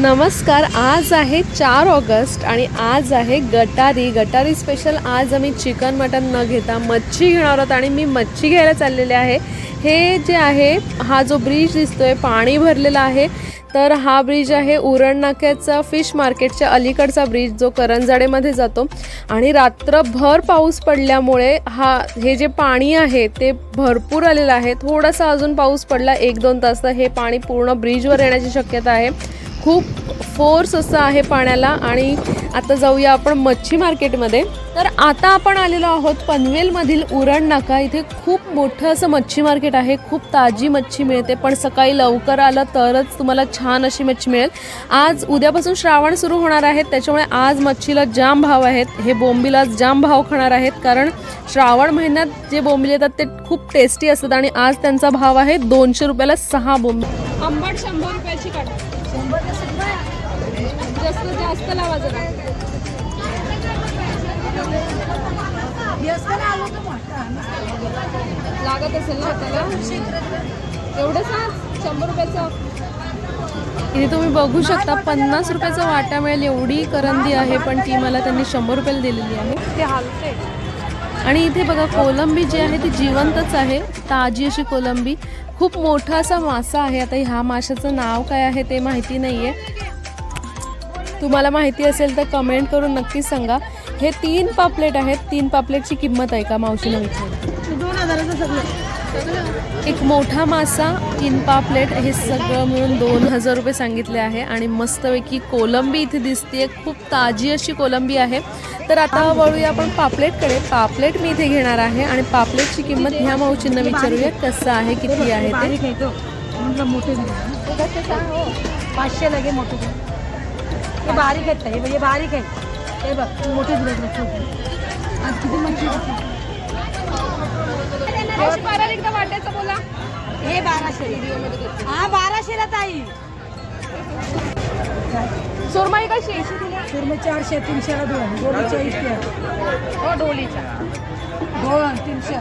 नमस्कार आज आहे चार ऑगस्ट आणि आज आहे गटारी. गटारी स्पेशल आज आम्ही चिकन मटन न घेता मच्छी घेणार आहोत आणि मी मच्छी घ्यायला चाललेले आहे. हे जे आहे हा जो ब्रिज दिसतोय पाणी भरलेला आहे. तर हा ब्रिज आहे उरण नाक्याचा फिश मार्केटच्या अलीकडचा ब्रिज जो करंजाडेमध्ये जातो. आणि रात्रभर पाऊस पडल्यामुळे हा हे जे पाणी आहे ते भरपूर आलेलं आहे. थोडासा अजून पाऊस पडला एक दोन तास तर हे पाणी पूर्ण ब्रिजवर येण्याची शक्यता आहे. खूप फोर्स असं आहे पाण्याला आणि आता जाऊया आपण मच्छी मार्केटमध्ये. तर आता आपण आलेलो आहोत पनवेलमधील उरण नाका इथे खूप मोठं असं मच्छी मार्केट आहे. खूप ताजी मच्छी मिळते. पण सकाळी लवकर आलं तरच तुम्हाला छान अशी मच्छी मिळेल. आज उद्यापासून श्रावण सुरू होणार आहेत त्याच्यामुळे आज मच्छीला जाम भाव आहेत. हे बोंबीला जाम भाव खाणार आहेत. कारण श्रावण महिन्यात जे बोंबील येतात ते खूप टेस्टी असतात आणि आज त्यांचा भाव आहे दोनशे रुपयाला सहा बोंबी. आंबट शंभर रुपयाची काढा जास्त जास्त लावा जरा लागत असेल ना त्याला एवढं सांग शंभर रुपयाचं? इथे तुम्ही बघू शकता पन्नास रुपयाचा वाटा मिळेल एवढी करंदी आहे पण ती मला त्यांनी शंभर रुपयाला दिलेली आहे. ते हालते आणि इथे बघा कोलंबी जी आहे ती जिवंतच आहे. ताजी अशी कोलंबी. खूप मोठा असा मासा आहे. आता ह्या माशाचं नाव काय आहे ते माहिती नाही आहे तुम्हाला माहिती असेल तर कमेंट करून नक्की सांगा. हे तीन पापलेट आहेत. तीन पापलेटची किंमत आहे का मावशीला विचार दोन हजाराचं सगळं. एक मोठा मासा तीन पापलेट हे सगळं मिळून दोन हजार रुपये सांगितले आहे. आणि मस्तपैकी कोलंबी इथे दिसते खूप ताजी अशी कोलंबी आहे. तर आता वळूया आपण पापलेटकडे. पापलेट मी इथे घेणार आहे आणि पापलेटची किंमत ह्या मावशींना विचारूया कसं आहे किती आहे ते. पाचशे लगे मोठे हे बारीक आहेत हे म्हणजे बारीक आहेत हे बघ मोठे दिले हे बाराशे. हा बाराशेला ताई. सुरमई कशी चारशे तीनशेला दोन. गोलीच्या इतक्या. डोलीच्या दोन तीनशे.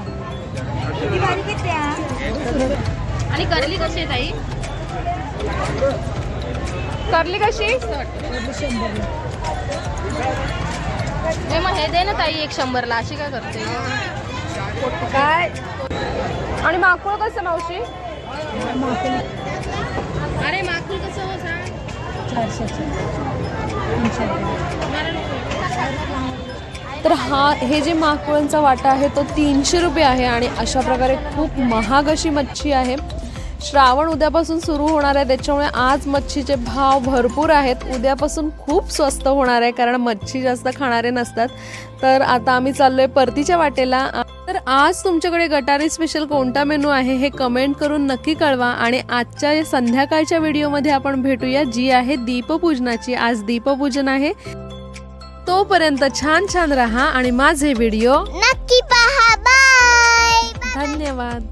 किती आणि करली कशी आहे ताई? करली कशी? शंभर. मग हे दे ना ताई एक शंभरला. अशी काय करते? काय? आणि माकुळ कसं मावशी? अरे माकुळ कसं हो सांग? तर हा हे जे माकुळांचा वाटा आहे तो तीनशे रुपये आहे आणि अशा प्रकारे खूप महाग अशी मच्छी आहे. श्रावण उद्यापासून सुरू होणार आहे त्याच्यामुळे आज मच्छीचे भाव भरपूर आहेत. उद्यापासून खूप स्वस्त होणार आहे कारण मच्छी जास्त खाणारे नसतात. तर आता आम्ही चाललोय परतीच्या वाटेला. आज तुमच्याकडे गटारी स्पेशल कोणता मेनू आहे हे कमेंट करून नक्की कळवा आणि आजच्या या संध्याकाळच्या व्हिडिओमध्ये आपण भेटूया जी आहे दीपपूजनाची. आज दीपपूजन आहे. तोपर्यंत छान छान राहा आणि माझे व्हिडिओ नक्की पहा. बाय धन्यवाद.